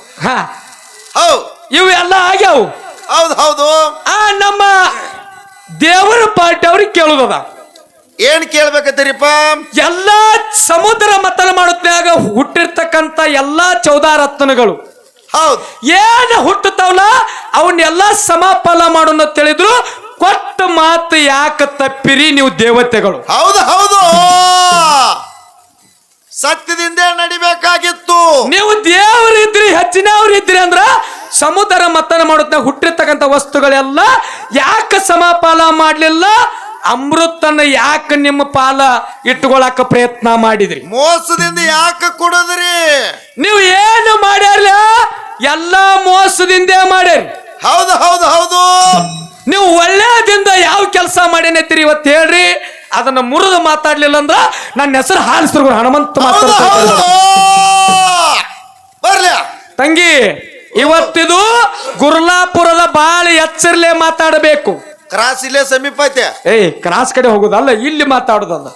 ಹೌ. ಇವು ಎಲ್ಲ ಆಗ್ಯಾವು. ಹೌದು ಹೌದು. ಆ ನಮ್ಮ ದೇವರ ಪಾರ್ಟಿ ಅವ್ರಿಗೆ ಕೇಳುದದ. ಏನ್ ಕೇಳ್ಬೇಕತ್ತೀರಿಪ್ಪ ಎಲ್ಲಾ ಸಮುದ್ರ ಮತನ ಮಾಡುತ್ತಾಗ ಹುಟ್ಟಿರ್ತಕ್ಕಂತ ಎಲ್ಲಾ ಚೌದಾ ರತ್ನಗಳು ಹೌದ್. ಏನು ಹುಟ್ಟುತ್ತಾವಲ್ಲ ಅವನ್ನೆಲ್ಲ ಸಮಪಾಲ ಮಾಡೋಣ ತಿಳಿದ್ರು ಕೊಟ್ಟ ಮಾತು ಯಾಕೆ ತಪ್ಪಿರಿ ನೀವು ದೇವತೆಗಳು? ಹೌದು ಹೌದು. ಸತ್ಯದಿಂದ ನಡಿಬೇಕಾಗಿತ್ತು. ನೀವು ದೇವರಿದ್ರಿ ಹೆಚ್ಚಿನವ್ರಿದ್ರಿ ಅಂದ್ರ ಸಮುದ್ರ ಮತನ ಮಾಡುತ್ತ ಹುಟ್ಟಿರ್ತಕ್ಕಂಥ ವಸ್ತುಗಳೆಲ್ಲ ಯಾಕೆ ಸಮಪಾಲ ಮಾಡಲಿಲ್ಲ? ಅಮೃತನ ಯಾಕೆ ನಿಮ್ಮ ಪಾಲ ಇಟ್ಕೊಳಕ ಪ್ರಯತ್ನ ಮಾಡಿದ್ರಿ? ಮೋಸದಿಂದ ಯಾಕೆ ಕೊಡದ್ರಿ? ನೀವು ಏನು ಮಾಡ್ಯಾರ್ಲ? ಎಲ್ಲ ಮೋಸದಿಂದೇ ಮಾಡಿ ಹೌದು ಹೌದು ಹೌದು. ನೀವು ಒಳ್ಳೆಯದಿಂದ ಯಾವ ಕೆಲಸ ಮಾಡೇನೈತಿರಿ ಇವತ್ತು ಹೇಳ್ರಿ. ಅದನ್ನ ಮುರಿದು ಮಾತಾಡ್ಲಿಲ್ಲ ಅಂದ್ರ ನನ್ನ ಹೆಸರು ಹಾಲಿಸ್ರು ಹನುಮಂತ ಬರ್ಲಿ. ತಂಗಿ ಇವತ್ತಿದು ಗುರ್ಲಾಪುರದ ಬಾಳ ಎಚ್ಚರ್ಲೆ ಮಾತಾಡಬೇಕು. ಕ್ರಾಸ್ ಇಲ್ಲೇ ಸಮೀಪ ಐತೆ. ಏಯ್ ಕ್ರಾಸ್ ಕಡೆ ಹೋಗುದಲ್ಲ ಇಲ್ಲಿ ಮಾತಾಡುದಲ್ಲ.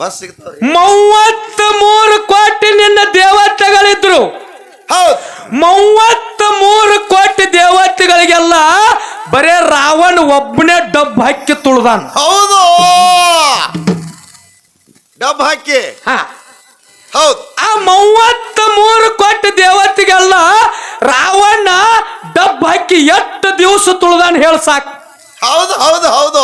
ಬಸ್ ಮೂವತ್ತ ಮೂರು ಕೋಟಿ ನಿನ್ನ ದೇವತೆಗಳಿದ್ರು. ಹೌದ್. ಮೂವತ್ತ ಮೂರು ಕೋಟಿ ದೇವತೆಗಳಿಗೆಲ್ಲ ಬರೇ ರಾವಣ ಒಬ್ಬನೇ ಡಬ್ ಹಾಕಿ ತುಳ್ದಾನ. ಹೌದು. ಡಬ್ ಹಾಕಿ. ಹಾ. ಹೌದ್. ಆ ಮೂವತ್ತ ಮೂರು ಕೋಟಿ ದೇವತೆಗೆಲ್ಲ ರಾವಣ ಡಬ್ ಹಾಕಿ ಎಷ್ಟು ದಿವಸ ತುಳ್ದಾನ ಹೇಳ ಸಾಕ್. ಹೌದು ಹೌದು ಹೌದು.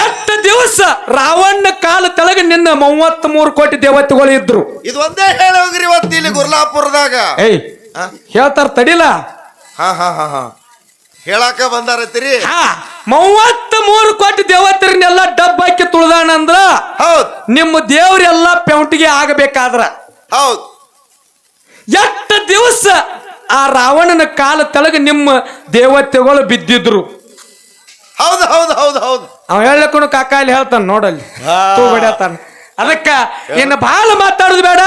ಎಷ್ಟು ದಿವಸ ರಾವಣ ಕಾಲ ತೆಳಗ ನಿನ್ನ ಮೂವತ್ತ್ ಮೂರು ಕೋಟಿ ದೇವತೆಗಳು ಇದ್ರು? ಇದು ಒಂದೇ ಹೇಳಿ ಹೋಗ್ರಿ ಇವತ್ತು ಇಲ್ಲಿ ಗುರ್ಲಾಪುರದಾಗ. ಏಯ್? ಹೇಳ್ತಾರ ತಡಿಲ? ಹಾ ಹಾ ಹಾ ಹಾ. ಹೇಳಾಕ ಬಂದಾರತ್ತೀರಿ? ಹಾ ಮೂವತ್ತ ಮೂರು ಕೋಟಿ ದೇವತೆರನ್ನೆಲ್ಲ ಡಬ್ ಹಾಕಿ ತುಳಿದಾಣ ಅಂದ್ರ ಹೌದು. ನಿಮ್ಮ ದೇವ್ರೆಲ್ಲ ಪೆಂಟಿಗೆ ಆಗಬೇಕಾದ್ರ? ಹೌದು. ಎಷ್ಟು ದಿವಸ ಆ ರಾವಣನ ಕಾಲ ತೆಳಗೆ ನಿಮ್ಮ ದೇವತೆಗಳು ಬಿದ್ದಿದ್ರು? ಹೌದು ಹೌದು ಹೌದು ಹೌದು. ಅವ ಹೇಳಕ್ಕೂ ಕಾಕ ಇಲ್ಲಿ ಹೇಳ್ತಾನ ನೋಡಲ್ಲಿ. ಹಾ. ತೂ ಅದಕ್ಕ ಇನ್ನು ಬಹಳ ಮಾತಾಡುದು ಬೇಡ.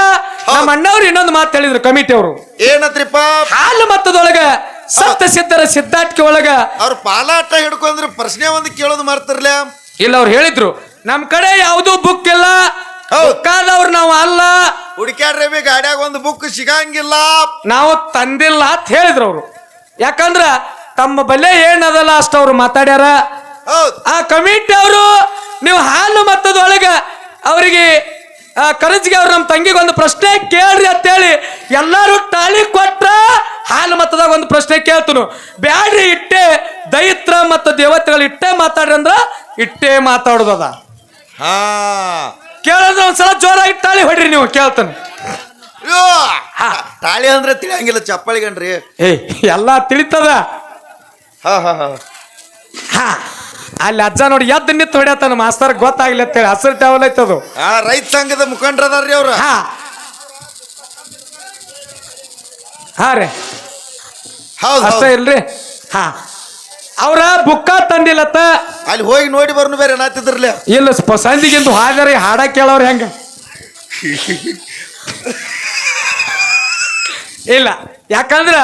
ನಮ್ಮ ಅಣ್ಣವ್ರು ಇನ್ನೊಂದು ಮಾತು ಹೇಳಿದ್ರು ಕಮಿಟಿ ಅವರು ಏನತ್ರಿಪ್ಪ? ಹಾಲು ಮತ್ತದೊಳಗ ಸಪ್ತ ಸಿದ್ಧರ ಸಿದ್ಧಾಟಿಕೆ ಒಳಗ ಅವ್ರು ಪಾಲಾಟ ಹಿಡ್ಕೊಂಡ್ರೆ ಪ್ರಶ್ನೆ ಒಂದು ಕೇಳೋದು ಮಾಡ್ತಾರಲ್ಲ ಇಲ್ಲ ಅವ್ರು ಹೇಳಿದ್ರು ನಮ್ ಕಡೆ ಯಾವ್ದು ಬುಕ್ ಇಲ್ಲ. ಹೌದ್. ಬುಕ್ಕಾದವ್ರು ನಾವು ಅಲ್ಲ. ಹುಡುಕ್ಯಾಡ್ರೆ ಬಿ ಗಾಡ್ಯಾಗ ಒಂದು ಬುಕ್ ಸಿಗಂಗಿಲ್ಲ. ನಾವು ತಂದಿಲ್ಲ ಅಂತ ಹೇಳಿದ್ರು ಅವರು. ಯಾಕಂದ್ರ ತಮ್ಮ ಬಲ್ಲೆ ಏನದಲ್ಲ ಅಷ್ಟು ಅವ್ರು ಮಾತಾಡ್ಯಾರ. ಆ ಕಮಿಟಿ ಅವರು ನೀವು ಹಾಲು ಮತ್ತದೊಳಗ ಅವರಿಗೆ ಆ, ಕರಜ್ಗೆ ಅವ್ರು ನಮ್ಮ ತಂಗಿಗೆ ಒಂದು ಪ್ರಶ್ನೆ ಕೇಳ್ರಿ ಅಂತೇಳಿ ಎಲ್ಲಾರು ತಾಳಿ ಕೊಟ್ರ ಹಾಲು ಮತ್ತದಾಗ ಒಂದು ಪ್ರಶ್ನೆ ಕೇಳ್ತನು. ಬ್ಯಾಡ್ರಿ ಇಟ್ಟೆ ದೈತ್ರ ಮತ್ತು ದೇವತೆಗಳು ಇಟ್ಟೆ ಮಾತಾಡ್ರಿ ಅಂದ್ರ ಇಟ್ಟೇ ಮಾತಾಡೋದದ. ಹಾ. ಕೇಳಿದ್ರೆ ಒಂದ್ಸಲ ಜೋರಾಗಿ ತಾಳಿ ಹೊಡ್ರಿ ನೀವು ಕೇಳ್ತಾನೆ! ತಾಳಿ ಅಂದ್ರೆ ತಿಳಿಯಂಗಿಲ್ಲ ಚಪ್ಪಳಿಗನ್ರಿ ಏ ಎಲ್ಲ ತಿಳಿತದ. ಹಾ ಹಾ ಹಾ. ಹಾ ಅಲ್ಲಿ ಅಜ್ಜ ನೋಡಿ ಎದ್ದು ನಿಂತು ಹೊಡ್ಯಾತಾನ ಮಾಸ್ತರ್ ಅಂತ ಅಂತೇಳಿ. ಹಸಿರು ಟವಲ್ ಐತದು ಆ ರೈತ ಸಂಘದ ಮುಖಂಡರದಾರ್ರಿ ಅವ್ರ. ಹಾ. ಹಾ ರೀ. ಹೌದು ಅಷ್ಟೇ ಇಲ್ರಿ? ಹಾ. ಅವ್ರ ಬುಕ್ಕ ತಂದಿಲ್ಲತ್ತ? ಅಲ್ಲಿ ಹೋಗಿ ನೋಡಿ ಬರ್ನು ಬೇರೆ ನಾತಿದ್ರಲ್ಲ ಇಲ್ಲ ಸ್ಪ ಸಂದಿಗಿಂದು ಹಾಜರಿ ಹಾಡ ಕೇಳೋರು ಹೆಂಗ? ಇಲ್ಲ. ಯಾಕಂದ್ರ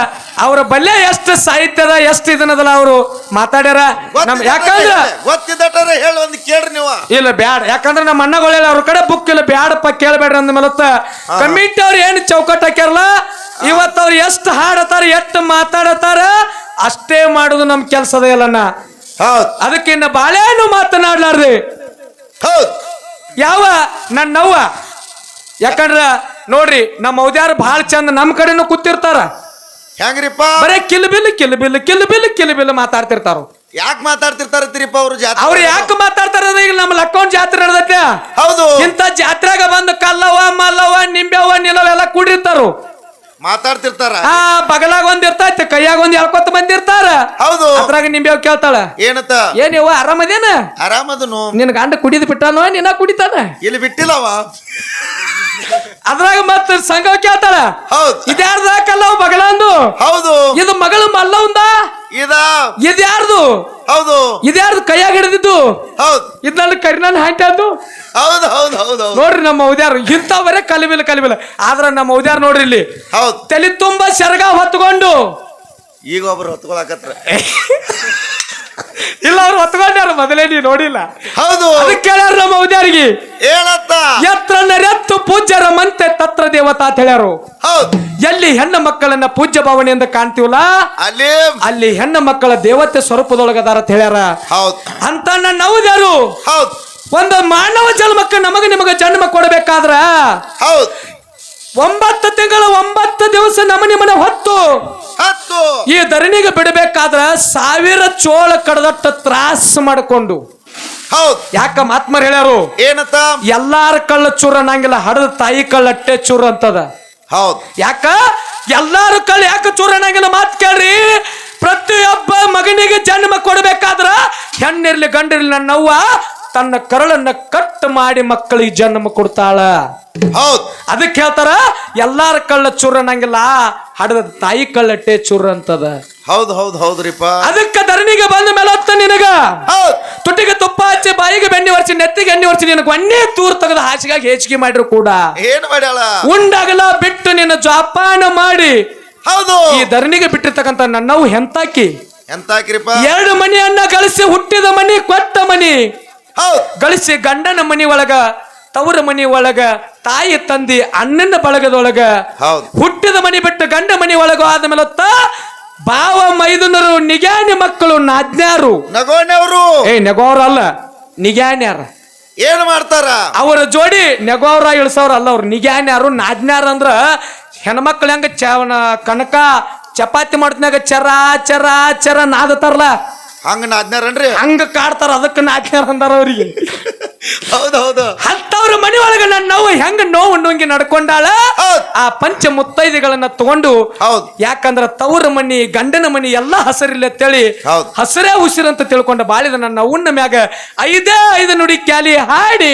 ಅವ್ರ ಬಲ್ಯ ಎಷ್ಟು ಸಾಹಿತ್ಯದ ಎಷ್ಟು ಇದನ್ನದಲ್ಲ ಅವರು ಮಾತಾಡ್ಯಾರ? ನಮ್ ಯಾಕಂದ್ರ ಗೊತ್ತಿದ್ದಟಾರ ಹೇಳಿ ಒಂದು ಕೇಳ್ರಿ ನೀವು. ಇಲ್ಲ ಬ್ಯಾಡ. ಯಾಕಂದ್ರ ನಮ್ಮ ಅಣ್ಣಗಳಿಲ್ಲ ಅವ್ರ ಕಡೆ ಬುಕ್ ಇಲ್ಲ ಬ್ಯಾಡಪ್ಪ ಕೇಳಬೇಡ್ರಿ ಅಂದ ಮೇಲೆ ಕಮಿಟಿ ಅವ್ರು ಏನು ಚೌಕಟ್ ಹಾಕ್ಯಾರಲ್ಲ ಇವತ್ತು ಅವ್ರು ಎಷ್ಟು ಹಾಡತಾರ ಎಷ್ಟು ಮಾತಾಡತಾರ ಅಷ್ಟೇ ಮಾಡುದು ನಮ್ ಕೆಲ್ಸದ ಇಲ್ಲಣ್ಣ ಹೌದು. ಅದಕ್ಕೆ ಇನ್ನ ಬಾಳೇನು ಮಾತನಾಡ್ಲಾರ್ದೆ. ಹೌದು. ಯಾವ? ನನ್ನ ನವ್ವ ಯಾಕಂದ್ರ ನೋಡ್ರಿ ನಮ್ಮ ಔದ್ಯಾರು ಬಹಳ ಚಂದ ನಮ್ಮ ಕಡೆನೂ ಕೂತಿರ್ತಾರ. ಹೆಂಗ್ರಿಪ್ಪ? ಬರೇ ಕಿಲ್ಬಿಲ್ ಕಿಲ್ಬಿಲ್ ಕಿಲ್ಬಿಲ್ ಕಿಲ್ಬಿಲ್ ಮಾತಾಡ್ತಿರ್ತಾರ ಯಾಕೆ ಮಾತಾಡ್ತಿರ್ತಾರತ್ರಿಪ್ಪ ಅವ್ರು ಜಾತ್ರೆ ಅವ್ರು ಯಾಕೆ ಮಾತಾಡ್ತಾರ ಈಗ ನಮ್ಮ ಲಕ್ಕೌಂಟ್ ಜಾತ್ರೆ ನಡೆದತ್ತೆ ಹೌದು. ಇಂಥ ಜಾತ್ರೆಗ ಬಂದು ಕಲ್ಲವ ಮಲ್ಲವ ನಿಂಬೆವ ನಿಲವ ಎಲ್ಲ ಕೂಡಿರ್ತಾರು. ಮಾತಾಡ್ತಿರ್ತಾರ? ಆ ಬಗಲಾಗ ಒಂದ್ ಇರ್ತೈತೆ ಕೈಯಾಗ ಒಂದ್ ಎಳ್ಕೊತ ಬಂದಿರ್ತಾರ. ಹೌದು. ಅದ್ರಾಗ ನಿಂಬೆ ಕೇಳ್ತಾಳ ಏನತ್ತ? ಏನ್ ಇವ ಆರಾಮದೇನ? ಆರಾಮದನು. ನಿನ್ ಗಂಡ ಕುಡಿದ್ ಬಿಟ್ಟಾನೋ ನಿನ್ನ ಕುಡಿತಾನ? ಇಲ್ಲಿ ಬಿಟ್ಟಿಲ್ಲವ? ಅದ್ರಾಗ ಮತ್ತ ಸಂಘ ಕೇಳ್ತಾಳ ಹೌದು. ಇದ್ಯಾರ್ದ ಕಲ್ಲವ ಬಗಲಂದು ಹೌದು. ಇದು ಮಗಳು ಮಲ್ಲವಂದ ಇದ. ಇದ್ಯಾರ್ದು ಹೌದು. ಇದ್ಯಾರ್ದು ಕೈಯಾಗ ಹಿಡಿದಿದ್ದು? ಹೌದು. ಇದ್ ನನ್ನ ಕರಿನಾನ್ ಹಾಂಟದ್ದು ಹೌದು ಹೌದು ಹೌದು ನೋಡ್ರಿ ನಮ್ಮ ಉದ್ಯಾರ ಇಂಥವರೇ ಕಲಿಬಿಲ್ಲ ಕಲಿಬಿಲ್ಲ ಆದ್ರ ನಮ್ಮ ಉದ್ಯಾರ ನೋಡ್ರಿ ಇಲ್ಲಿ. ಹೌದು. ತಲೆ ತುಂಬಾ ಸೆರಗ ಹೊತ್ಕೊಂಡು. ಈಗ ಒಬ್ರು ಹೊತ್ಕೊಳಕತ್ರ ಇಲ್ಲ ಅವ್ರು ಹೊತ್ಕೊಂಡ್ಯಾರ ಮೊದಲೇ ನೀ ನೋಡಿಲ್ಲ. ಹೌದು. ಅದಕ್ಕೆ ಕೇಳ್ಯಾರ ನಮ್ಮ ಔದ್ಯಾರಿಗೆ ಏನತ್ತ ಎತ್ರ ನರೆತ್ತು ಪೂಜ್ಯರ ಮಂತೆ ತತ್ರ ದೇವತಾ ಅಂತ ಹೇಳ್ಯಾರು. ಹೌದು. ಎಲ್ಲಿ ಹೆಣ್ಣು ಮಕ್ಕಳನ್ನ ಪೂಜ್ಯ ಅಂತ ಕಾಣ್ತೀವಲ್ಲ? ಅಲ್ಲಿ. ಅಲ್ಲಿ ಹೆಣ್ಣು ಮಕ್ಕಳ ದೇವತೆ ಸ್ವರೂಪದೊಳಗದಾರ ಅಂತ ಹೇಳ್ಯಾರ. ಹೌದು. ಅಂತ ನನ್ನ ಔದ್ಯಾರು ಹೌದು. ಒಂದು ಮಾನವ ಜನ್ಮಕ್ಕೆ ನಮಗೆ ನಿಮಗೆ ಜನ್ಮ ಕೊಡಬೇಕಾದ್ರ ಹೌದ್. ಒಂಬತ್ತು ತಿಂಗಳ ಒಂಬತ್ತು ದಿವಸ ನಮ್ಮ ನಿಮ್ಮನೆ ಹೊತ್ತು. ಹತ್ತು. ಈ ಧರಣಿಗೆ ಬಿಡಬೇಕಾದ್ರ ಸಾವಿರ ಚೋಳ ಕಡದಟ್ಟ ತ್ರಾಸ ಮಾಡಿಕೊಂಡು. ಹೌದ್. ಯಾಕ ಮಾತ್ಮರ್ ಹೇಳ್ಯಾರು? ಏನತ್ತ ಎಲ್ಲಾರ ಕಳ್ಳ ಚೂರ ಅನ್ನಂಗಿಲ್ಲ ಹಡದ ತಾಯಿ ಕಳ್ಳಟ್ಟೆ ಚೂರ ಅಂತದ. ಹೌದು. ಯಾಕ? ಎಲ್ಲಾರು ಕಳ್ಳ ಯಾಕ ಚೂರ ಅನ್ನಂಗಿಲ್ಲ ಮಾತ್ ಕೇಳ್ರಿ. ಪ್ರತಿಯೊಬ್ಬ ಮಗನಿಗೆ ಜನ್ಮ ಕೊಡಬೇಕಾದ್ರ ಹೆಣ್ಣಿರ್ಲಿ ಗಂಡಿರ್ಲಿ ನನ್ನವ್ವ ತನ್ನ ಕರಳನ್ನ ಕಟ್ ಮಾಡಿ ಮಕ್ಕಳಿಗೆ ಜನ್ಮ ಕೊಡ್ತಾಳ. ಹೌದ್. ಅದಕ್ಕೆ ಹೇಳ್ತಾರ ಎಲ್ಲಾರ ಕಳ್ಳ ಚೂರ ಅನ್ನಂಗಿಲ್ಲ ಹಡದ ತಾಯಿ ಕಳ್ಳಟ್ಟೆ ಚೂರ ಅಂತದ. ಹೌದ್ ಹೌದ್ ಹೌದ್ರಿಪ್ಪ. ಅದಕ್ಕೆ ಧರಣಿಗೆ ಬಂದ ಮೇಲೆ ಹೊತ್ತ ನಿನಗ. ಹೌದ್. ತುಟಿಗೆ ತುಪ್ಪ ಹಚ್ಚಿ ಬಾಯಿಗೆ ಬೆಣ್ಣೆ ಒರ್ಸಿ ನೆತ್ತಿಗೆ ಎಣ್ಣೆ ವರ್ಷಿ ನಿನಗೆ ಒಣ್ಣೆ ತೂರ್ ತೆಗೆದು ಹಾಸಿಗಾಗಿ ಹೆಚ್ಚಿಗೆ ಮಾಡಿರು ಕೂಡ. ಏನ್ ಮಾಡ್ಯಾಳ? ಉಂಡಾಗಲ ಬಿಟ್ಟು ನಿನ್ನ ಜೋಪಾನ ಮಾಡಿ. ಹೌದು. ಈ ಧರಣಿಗೆ ಬಿಟ್ಟಿರ್ತಕ್ಕಂಥ ನನ್ನವು ಹೆಂತಾಕಿ. ಎಂತಾಕ್ರಿಪ್ಪ? ಎರಡು ಮನೆಯನ್ನ ಗಳಿಸಿ ಹುಟ್ಟಿದ ಮನಿ ಕೊಟ್ಟ ಮನಿ. ಗಳಿಸಿ ಗಂಡನ ಮನೆ ಒಳಗ ತವರ ಮನೆ ಒಳಗ ತಾಯಿ ತಂದಿ ಅಣ್ಣನ ಬಳಗದೊಳಗ ಹೌದ್. ಹುಟ್ಟಿದ ಮನಿ ಬಿಟ್ಟು ಗಂಡ ಮನೆ ಒಳಗ ಆದ್ಮೇಲೆ ಬಾವ ಮೈದುನರು ನಿಗ್ಯಾನಿ ಮಕ್ಕಳು ನಾಜ್ಞಾರು ನಗೋನವರು ಏ ನೆಗೋರ ಅಲ್ಲ ನಿಗ್ಯಾನ್ಯಾರ? ಏನ್ ಮಾಡ್ತಾರ? ಅವರ ಜೋಡಿ ನೆಗೋರ ಇಳಿಸೋರ ಅಲ್ಲ ಅವ್ರು. ನಿಗ್ಯಾನ್ಯಾರು ನಾಜ್ಞಾರ ಅಂದ್ರ ಹೆಣ್ಮಕ್ಳು ಹೆಂಗ ಚವನ ಕನಕ ಚಪಾತಿ ಮಾಡ್ತಿನಾಗ ಚರ ಚರ ಚರ ನಾದತಾರಲ್ಲ. ಹಂಗ ಅನ್ರಿ ಹಂಗ ಕಾಡ್ತಾರ ಅದಕ್ಕೆ ನಾಜ್ಞಾರ ಅಂದಾರ ಅವ್ರಿಗೆ. ಹೌದು ಹೌದು ಹತ್ತವ್ರ ಮನಿ ಒಳಗ ನನ್ನ ನೋವು ಹೆಂಗ ನೋವು ನುಂಗಿ ನಡ್ಕೊಂಡಾಳ? ಆ ಪಂಚ ಮುತ್ತೈದೆಗಳನ್ನ ತಗೊಂಡು ಹೌದು. ಯಾಕಂದ್ರ ತವ್ರ ಮನಿ ಗಂಡನ ಮನಿ ಎಲ್ಲಾ ಹಸರಿಲ್ಲ ಅಂತೇಳಿ ಹೌದ್. ಹಸರೇ ಉಸಿರಂತ ತಿಳ್ಕೊಂಡ ಬಾಳಿದ ನನ್ನ ಉಣ್ಣ ಮ್ಯಾಗ ಐದೇ ಐದು ನುಡಿ ಕ್ಯಾಲಿ ಹಾಡಿ.